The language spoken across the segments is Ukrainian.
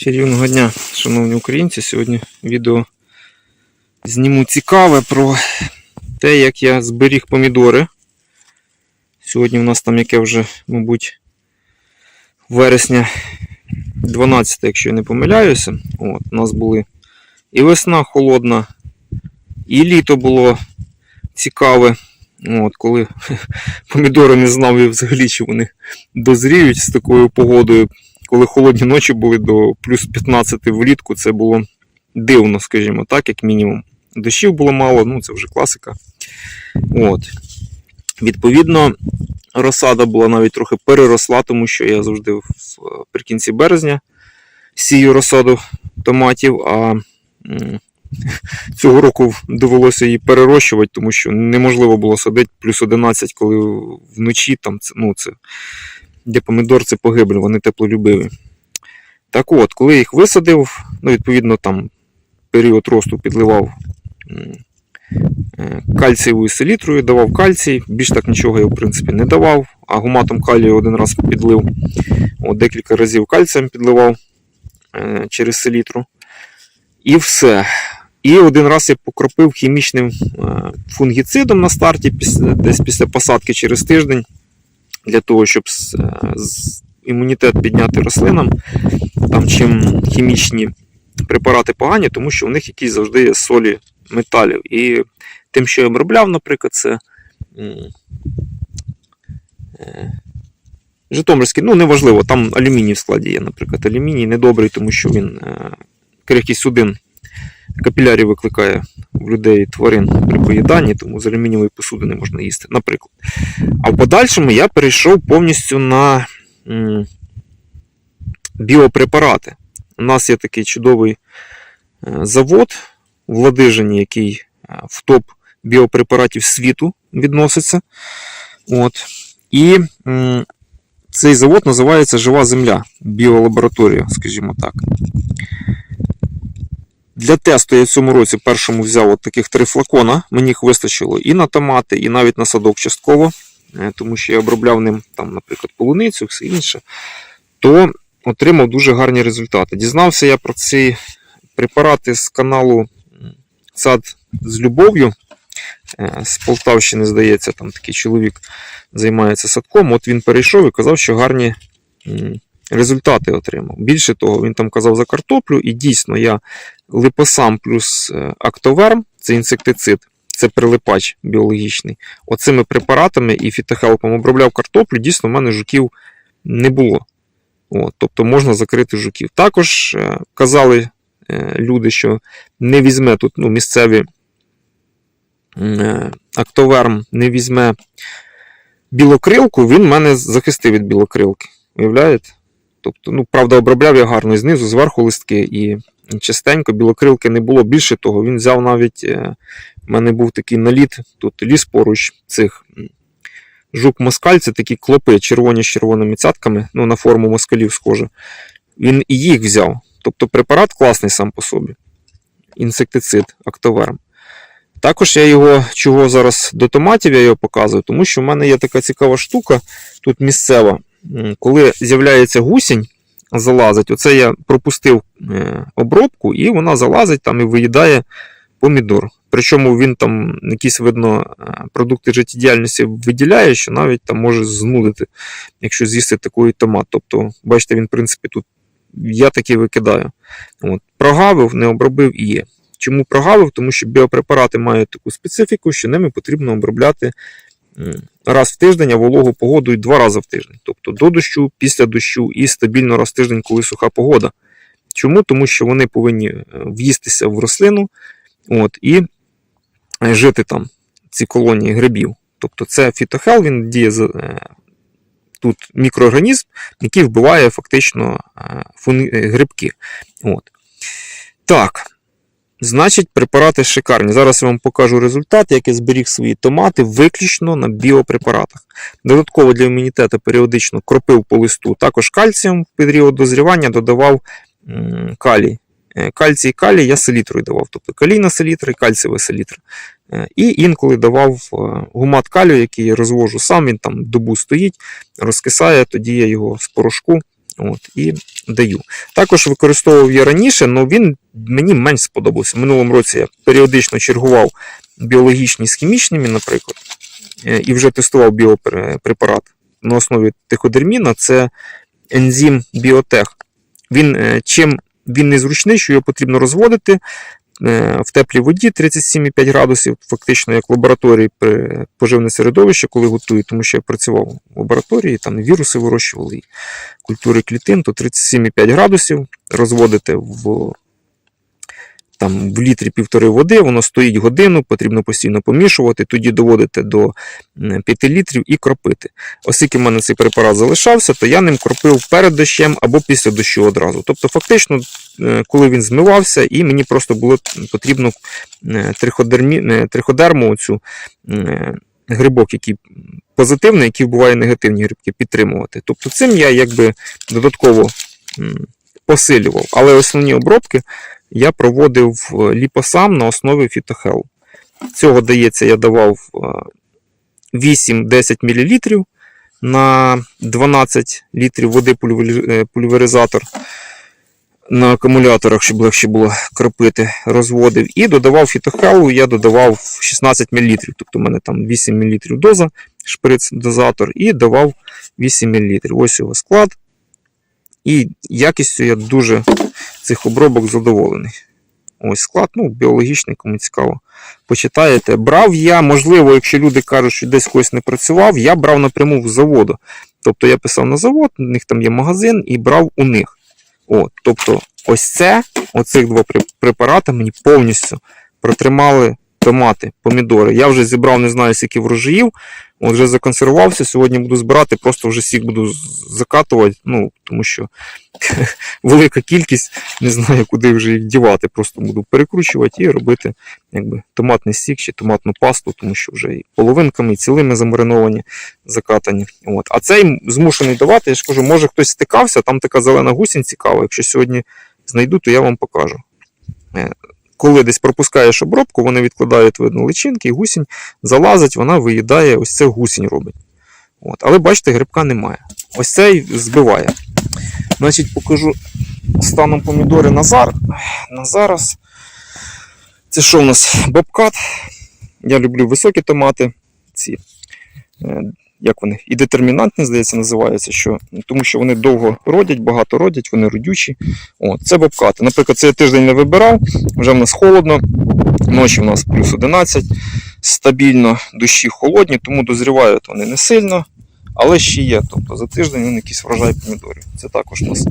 Чарівного дня, шановні українці. Сьогодні відео зніму цікаве про те, як я зберіг помідори. Сьогодні у нас там яке вже, мабуть, вересня 12, якщо я не помиляюся. От, у нас були і весна холодна, і літо було цікаве. От, коли помідори не знав я взагалі, чи вони дозріють з такою погодою коли холодні ночі були до плюс 15 влітку, це було дивно, скажімо так, як мінімум. Дощів було мало, ну це вже класика. От. Відповідно, розсада була навіть трохи переросла, тому що я завжди вприкінці березня сію розсаду томатів, а цього року довелося її перерощувати, тому що неможливо було садити плюс 11, коли вночі там ну, це де помідор це погибель, вони теплолюбиві. Так от, коли їх висадив, ну, відповідно, там період росту підливав е, кальцієвою селітрою, давав кальцій, більш так нічого я, в принципі, не давав, а гуматом калію один раз підлив, от, декілька разів кальцієм підливав е, через селітру. І все. І один раз я покропив хімічним е, фунгіцидом на старті, десь після посадки через тиждень для того, щоб е, імунітет підняти рослинам, там чим хімічні препарати погані, тому що в них якісь завжди є солі металів. І тим, що я обробляв, наприклад, це е, Житомирський, ну неважливо, там алюміній в складі є, наприклад. Алюміній недобрий, тому що він е, крихкість судин капілярів викликає в людей тварин при поїданні, тому з алюмінієвої посуди не можна їсти, наприклад. А в подальшому я перейшов повністю на біопрепарати. У нас є такий чудовий е, завод в Ладижині, який е, в топ біопрепаратів світу відноситься. От. І цей завод називається Жива Земля, біолабораторія, скажімо так. Для тесту я в цьому році першому взяв от таких три флакона. Мені їх вистачило і на томати, і навіть на садок частково, е, тому що я обробляв ним, там, наприклад, полуницю, все інше, то отримав дуже гарні результати. Дізнався я про ці препарати з каналу Сад з любов'ю. Е, З Полтавщини, здається, там такий чоловік займається садком. От він перейшов і казав, що гарні результати отримав. Більше того, він там казав за картоплю, і дійсно я липосам плюс е, актоверм це інсектицид, це прилипач біологічний. Оцими препаратами і фітохелпом обробляв картоплю, дійсно, в мене жуків не було. От, тобто можна закрити жуків. Також е, казали е, люди, що не візьме тут ну, місцеві актоверм, не візьме білокрилку, він мене захистив від білокрилки. Уявляєте? Тобто, ну, правда, обробляв я гарно і знизу, зверху листки і частенько, білокрилки не було. Більше того, він взяв навіть. е, У мене був такий наліт, тут ліс поруч цих жук москаль, це такі клопи червоні з червоними цятками, ну, на форму москалів схоже. Він і їх взяв. Тобто препарат класний сам по собі. Інсектицид, актоверм. Також я його, чого зараз до томатів я його показую, тому що в мене є така цікава штука, тут місцева. Коли з'являється гусінь, залазить, оце я пропустив е, обробку, і вона залазить там і виїдає помідор. Причому він там якісь, видно, е, продукти життєдіяльності виділяє, що навіть там може знудити, якщо з'їсти такий томат. Тобто, бачите, він, в принципі, тут я таки викидаю. От. Прогавив, не обробив і є. Чому прогавив? Тому що біопрепарати мають таку специфіку, що ними потрібно обробляти раз в тиждень, а вологу погоду і два рази в тиждень. Тобто до дощу, після дощу і стабільно раз в тиждень, коли суха погода. Чому? Тому що вони повинні е, в'їстися в рослину от, і е, жити там, ці колонії грибів. Тобто це фітохел, він діє е, тут мікроорганізм, який вбиває фактично грибки. От. Так. Значить, препарати шикарні. Зараз я вам покажу результат, як я зберіг свої томати виключно на біопрепаратах. Додатково для імунітету періодично кропив по листу також кальцієм в період дозрівання додавав калій. Е, Кальцій і калій я селітрою давав, тобто калійна селітра і кальцієва селітра. Е, І інколи давав е, гумат калію, який я розвожу сам, він там добу стоїть, розкисає, тоді я його з порошку От, і даю. Також використовував я раніше, але він мені менш сподобався. В минулому році я періодично чергував біологічні з хімічними, наприклад, е, і вже тестував біопрепарат на основі тиходерміна. Це ензим біотех. Він е, чим він незручний, що його потрібно розводити е, в теплій воді 37,5 градусів, фактично як в лабораторії при поживне середовище, коли готують, тому що я працював в лабораторії, там віруси вирощували, і культури клітин, то 37,5 градусів розводите в, там, в літрі півтори води, воно стоїть годину, потрібно постійно помішувати, тоді доводите до 5 літрів і кропити. Оскільки в мене цей препарат залишався, то я ним кропив перед дощем або після дощу одразу. Тобто, фактично, е, коли він змивався, і мені просто було потрібно е, е, триходерму, цю грибок, який позитивний, який вбиває негативні грибки, підтримувати. Тобто цим я якби додатково посилював. Але основні обробки я проводив е, ліпосам на основі фітохел. Цього дається, я давав е, 8-10 мл на 12 літрів води е, пульверизатор на акумуляторах, щоб легше було кропити, розводив. І додавав фітохелу, я додавав 16 мл. Тобто у мене там 8 мл доза, шприц-дозатор, і давав 8 мл. Ось його склад. І якістю я дуже цих обробок задоволений. Ось склад, ну, біологічний, кому цікаво. Почитаєте. Брав я, можливо, якщо люди кажуть, що десь когось не працював, я брав напряму з заводу. Тобто я писав на завод, у них там є магазин, і брав у них. От, тобто, ось це, оцих два препарати мені повністю протримали томати, помідори. Я вже зібрав не знаю скільки врожаїв, от вже законсервувався. Сьогодні буду збирати, просто вже всіх буду закатувати, ну, тому що велика кількість, не знаю, куди вже їх дівати. Просто буду перекручувати і робити якби, томатний сік чи томатну пасту, тому що вже і половинками, і цілими замариновані, закатані. От. А цей змушений давати, я ж кажу, може хтось стикався, там така зелена гусінь цікава. Якщо сьогодні знайду, то я вам покажу. Коли десь пропускаєш обробку, вони відкладають видно личинки, і гусінь залазить, вона виїдає, ось це гусінь робить. От. Але бачите, грибка немає. Ось цей збиває. Значить, покажу станом помідори на, зар... на зараз. Це що у нас? Бобкат. Я люблю високі томати. Ці, е, як вони? І детермінантні, здається, називаються, що, тому що вони довго родять, багато родять, вони родючі. От, це бобкати. Наприклад, цей тиждень не вибирав, вже в нас холодно, ночі в нас плюс 11, стабільно, дощі холодні, тому дозрівають вони не сильно, але ще є. Тобто за тиждень він якийсь врожай помідорів. Це також у нас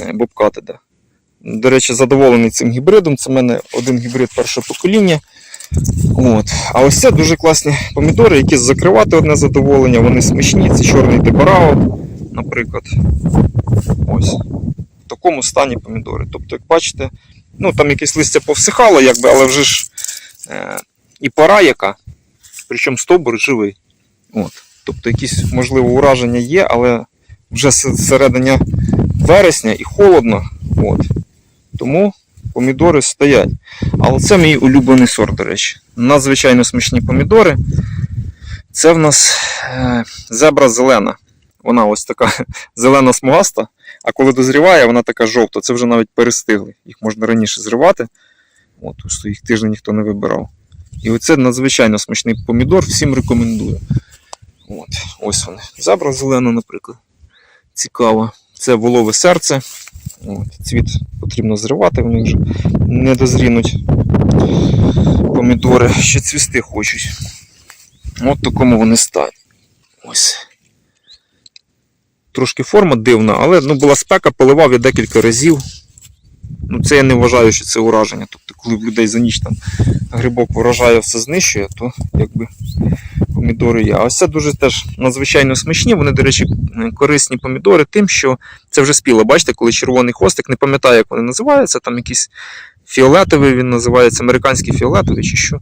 е, бобкат іде. До речі, задоволений цим гібридом. Це в мене один гібрид першого покоління. От. А ось це дуже класні помідори, які закривати одне задоволення, вони смачні. Це чорний дебарао, наприклад. Ось. В такому стані помідори. Тобто, як бачите, ну там якесь листя повсихало, якби, але вже ж е, і пора яка, причому стовбур живий. От. Тобто якісь, можливо, ураження є, але вже с- середина вересня і холодно. От. Тому помідори стоять. Але це мій улюблений сорт, до речі. Надзвичайно смачні помідори. Це в нас е, зебра зелена. Вона ось така зелена смугаста, а коли дозріває, вона така жовта. Це вже навіть перестигли. Їх можна раніше зривати. От, їх тиждень ніхто не вибирав. І оце надзвичайно смачний помідор, всім рекомендую. От, ось вони. Зебра зелена, наприклад. Цікаво. Це волове серце. От, цвіт потрібно зривати, вони вже не дозрінуть помідори, ще цвісти хочуть. От такому вони стані. Ось. Трошки форма дивна, але ну, була спека, поливав я декілька разів. Ну, це я не вважаю, що це ураження. Тобто, коли в людей за ніч там грибок вражає, все знищує, то якби помідори є. Ось це дуже теж надзвичайно смачні. Вони, до речі, корисні помідори тим, що це вже спіло. Бачите, коли червоний хвостик, не пам'ятаю, як вони називаються, там якийсь фіолетовий, він називається американський фіолетовий чи що,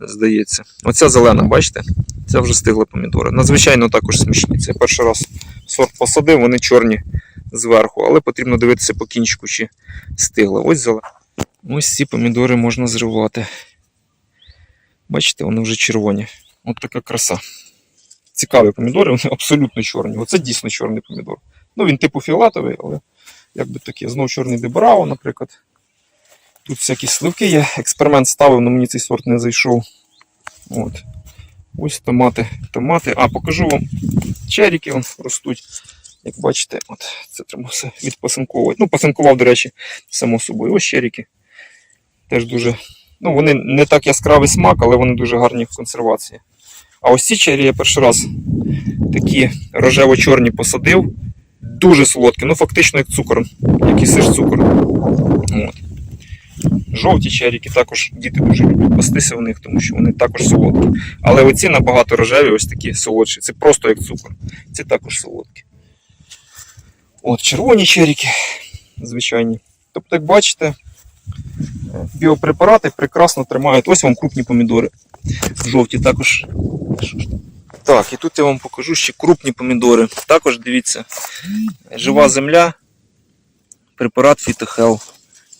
здається. Оця зелена, бачите? Це вже стигли помідори. Надзвичайно також смачні. Це я перший раз сорт посадив, вони чорні зверху, але потрібно дивитися по кінчику, чи стигли. Ось зелена. Ось ці помідори можна зривати. Бачите, вони вже червоні. От така краса. Цікаві помідори, вони абсолютно чорні. Оце дійсно чорний помідор. Ну, він типу фіолетовий, але якби таке. Знову чорний дебраво, наприклад. Тут всякі сливки є. Експеримент ставив, але мені цей сорт не зайшов. От. Ось томати. Томати. А, покажу вам черіки ростуть. Як бачите, от це треба все відпасинковувати. Ну, пасинкував, до речі, само собою. Ось черіки. Теж дуже. Ну, вони не так яскравий смак, але вони дуже гарні в консервації. А ось ці чері я перший раз такі рожево-чорні посадив. Дуже солодкі, ну фактично як цукор, як ісиш цукор. От. Жовті черіки також діти дуже люблять пастися в них, тому що вони також солодкі. Але оці набагато рожеві, ось такі солодші. Це просто як цукор. Ці також солодкі. От, червоні черіки, звичайні. Тобто, як бачите, е, біопрепарати прекрасно тримають. Ось вам крупні помідори. Жовті також. Так, і тут я вам покажу ще крупні помідори. Також дивіться, жива земля, препарат Фітохел.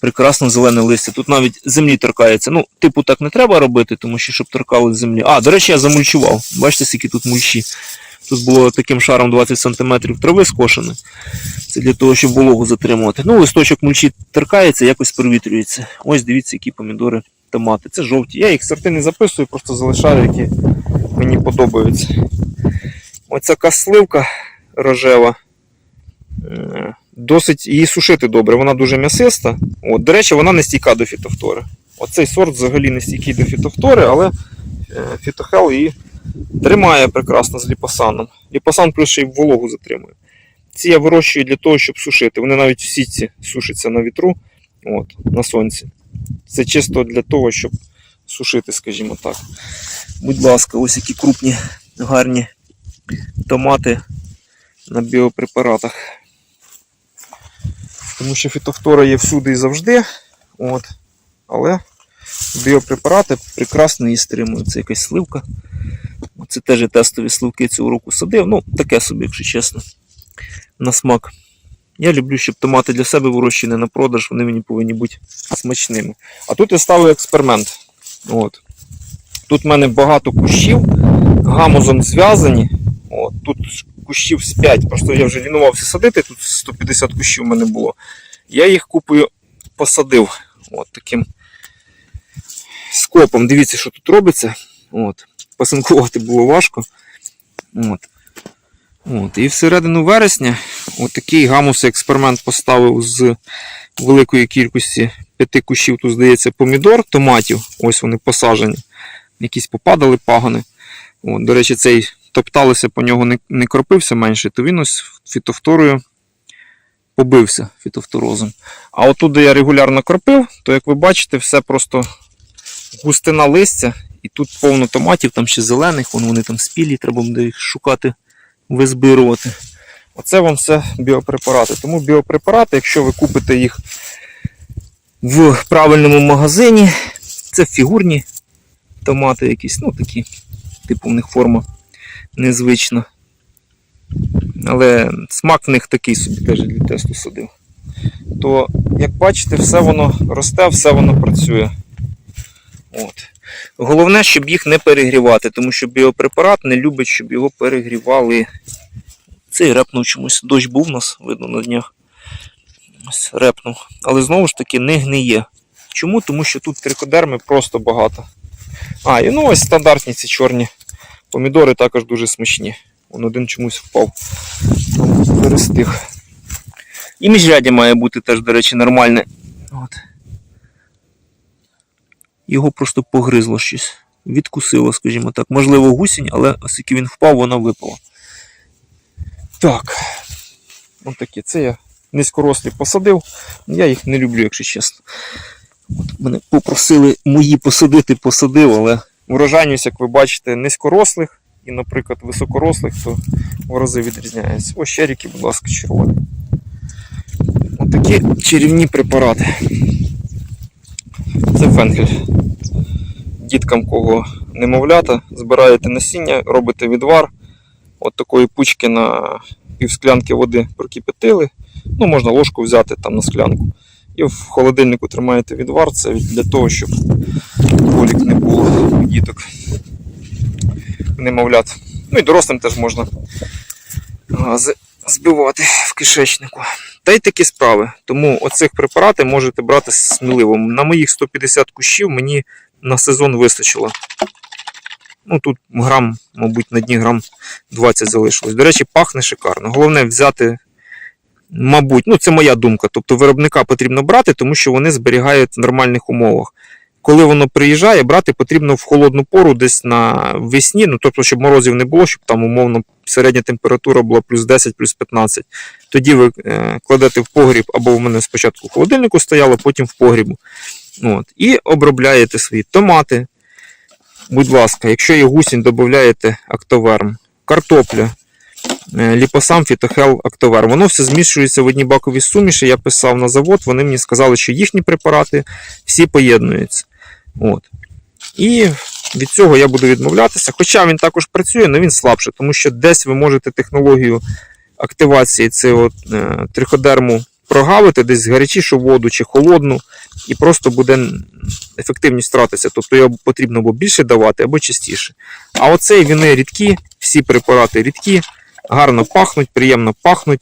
Прекрасно зелене листя. Тут навіть землі торкається. Ну, типу, так не треба робити, тому що щоб торкали землі. А, до речі, я замульчував. Бачите, скільки тут мульчі. Тут було таким шаром 20 см трави скошено. Це для того, щоб вологу затримувати. Ну, листочок мульчі торкається, якось провітрюється. Ось дивіться, які помідори, томати. Це жовті. Я їх сорти не записую, просто залишаю, які мені подобаються. Оця касливка рожева. Е, Досить її сушити добре, вона дуже м'ясиста. От, до речі, вона не стійка до фітофтори. Оцей сорт взагалі не стійкий до фітофтори, але е, фітохел її тримає прекрасно з ліпосаном. Ліпосан плюс ще й вологу затримує. Ці я вирощую для того, щоб сушити. Вони навіть в сітці сушаться на вітру, от, на сонці. Це чисто для того, щоб сушити, скажімо так. Будь ласка, ось які крупні, гарні томати на біопрепаратах. Тому що фітофтора є всюди і завжди. От. Але біопрепарати прекрасно її стримують. Це якась сливка. Це теж тестові сливки цього року садив. Ну, таке собі, якщо чесно, на смак. Я люблю, щоб томати для себе вирощені на продаж, вони мені повинні бути смачними. А тут я ставив експеримент. От. Тут в мене багато кущів, гамузом зв'язані. Тут кущів з 5. Просто я вже лінувався садити, тут 150 кущів в мене було. Я їх купою посадив. От таким скопом. Дивіться, що тут робиться. От. Пасинкувати було важко. От. От. І всередину вересня от такий гамус експеримент поставив з великої кількості п'яти кущів, тут здається, помідор, томатів. Ось вони посаджені. Якісь попадали пагони. От, до речі, цей топталося по нього не, не кропився менше, то він ось фітофторою побився фітофторозом. А отут, де я регулярно кропив, то як ви бачите, все просто густина листя, і тут повно томатів, там ще зелених, вон вони там спілі, треба буде їх шукати, визбирувати. Оце вам все біопрепарати. Тому біопрепарати, якщо ви купите їх в правильному магазині, це фігурні томати якісь, ну такі, типу в них форма незвична. Але смак в них такий собі теж для тесту садив. То, як бачите, все воно росте, все воно працює. От. Головне, щоб їх не перегрівати, тому що біопрепарат не любить, щоб його перегрівали. Цей репнув чомусь. Дощ був у нас, видно на днях. Ось репнув. Але знову ж таки не гниє. Чому? Тому що тут трикодерми просто багато. А, і ну ось стандартні ці чорні помідори також дуже смачні. Вон один чомусь впав. Перестиг. І міжрядя має бути теж, до речі, нормальне. От. Його просто погризло щось. Відкусило, скажімо так. Можливо, гусінь, але оскільки він впав, вона випала. Так. Ось такі. Це я низькорослі посадив. Я їх не люблю, якщо чесно. От мене попросили мої посадити, посадив, але врожайність, як ви бачите, низькорослих і, наприклад, високорослих, то в рази відрізняється. Ось черіки, будь ласка, червоні. Ось такі чарівні препарати. Це фенхель. Діткам кого немовлята, збираєте насіння, робите відвар. От такої пучки на півсклянки води прокипятили. Ну, можна ложку взяти там на склянку. І в холодильнику тримаєте відвар, це для того, щоб колік не було у діток. Немовлят. Ну і дорослим теж можна. Збивати в кишечнику. Та й такі справи. Тому оцих препаратів можете брати сміливо. На моїх 150 кущів мені на сезон вистачило. Ну тут грам, мабуть, на дні грам 20 залишилось. До речі, пахне шикарно. Головне взяти, мабуть, ну це моя думка. Тобто виробника потрібно брати, тому що вони зберігають в нормальних умовах. Коли воно приїжджає, брати потрібно в холодну пору, десь на весні, ну тобто, щоб морозів не було, щоб там умовно середня температура була плюс 10, плюс 15. Тоді ви е, кладете в погріб, або в мене спочатку в холодильнику стояло, потім в погрібу. От, і обробляєте свої томати. Будь ласка, якщо є гусінь, додаєте актоверм, картопля, е, ліпосам, фітохел, актоверм. Воно все змішується в одній баковій суміші. Я писав на завод, вони мені сказали, що їхні препарати всі поєднуються. От. І від цього я буду відмовлятися. Хоча він також працює, але він слабше, тому що десь ви можете технологію активації цього е, триходерму прогавити, десь гарячішу воду чи холодну, і просто буде ефективність втратиться. Тобто його потрібно або більше давати, або частіше. А оцей вони рідкі, всі препарати рідкі, гарно пахнуть, приємно пахнуть.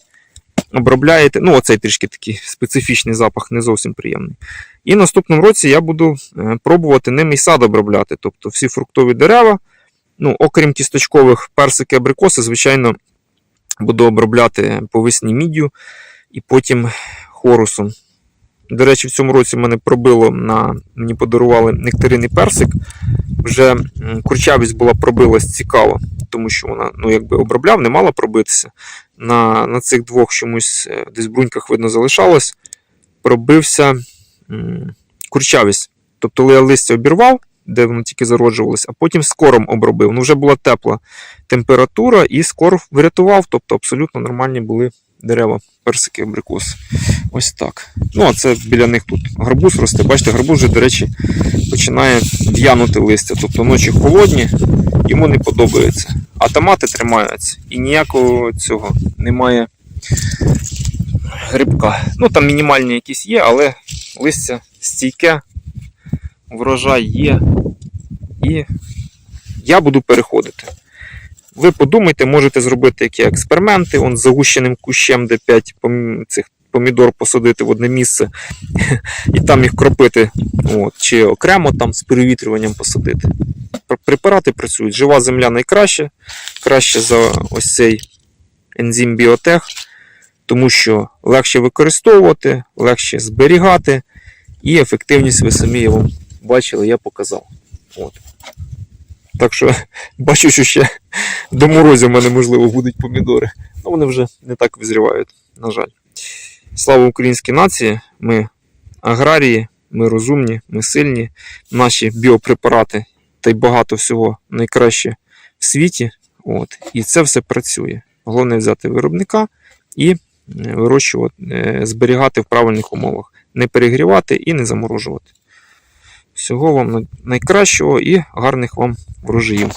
Обробляєте. Ну, оцей трішки такий специфічний запах, не зовсім приємний. І наступному році я буду е, пробувати ними і сад обробляти. Тобто всі фруктові дерева, ну, окрім кісточкових персики, абрикоси, звичайно, буду обробляти по весні міддю і потім хорусом. До речі, в цьому році мене пробило на мені подарували нектаринний персик. Вже курчавість була пробилась цікаво, тому що вона ну, якби обробляв, не мала пробитися. На, на цих двох чомусь е, десь в бруньках видно залишалось. Пробився курчавість. Тобто я листя обірвав, де воно тільки зароджувалось, а потім скором обробив. Ну, вже була тепла температура, і скор врятував, тобто абсолютно нормальні були дерева, персики, абрикоси. Ось так. Ну, а це біля них тут гарбуз росте. Бачите, гарбуз вже, до речі, починає в'янути листя. Тобто ночі холодні, йому не подобається. А томати тримаються. І ніякого цього немає грибка. Ну там мінімальні якісь є, але листя стійке, врожай є. І я буду переходити. Ви подумайте, можете зробити які експерименти, он з загущеним кущем, де 5 цих помідор посадити в одне місце і там їх кропити, от, чи окремо там з перевітрюванням посадити. Препарати працюють. Жива земля найкраще, краще за ось цей ензим біотех, тому що легше використовувати, легше зберігати, і ефективність ви самі вам бачили, я показав. От. Так що бачу, що ще до морозів в мене, можливо, будуть помідори. але вони вже не так визрівають, на жаль. Слава українській нації! Ми аграрії, ми розумні, ми сильні. Наші біопрепарати та й багато всього найкраще в світі. От. І це все працює. Головне взяти виробника і е, вирощувати, е, зберігати в правильних умовах, не перегрівати і не заморожувати. Всього вам найкращого і гарних вам врожаїв.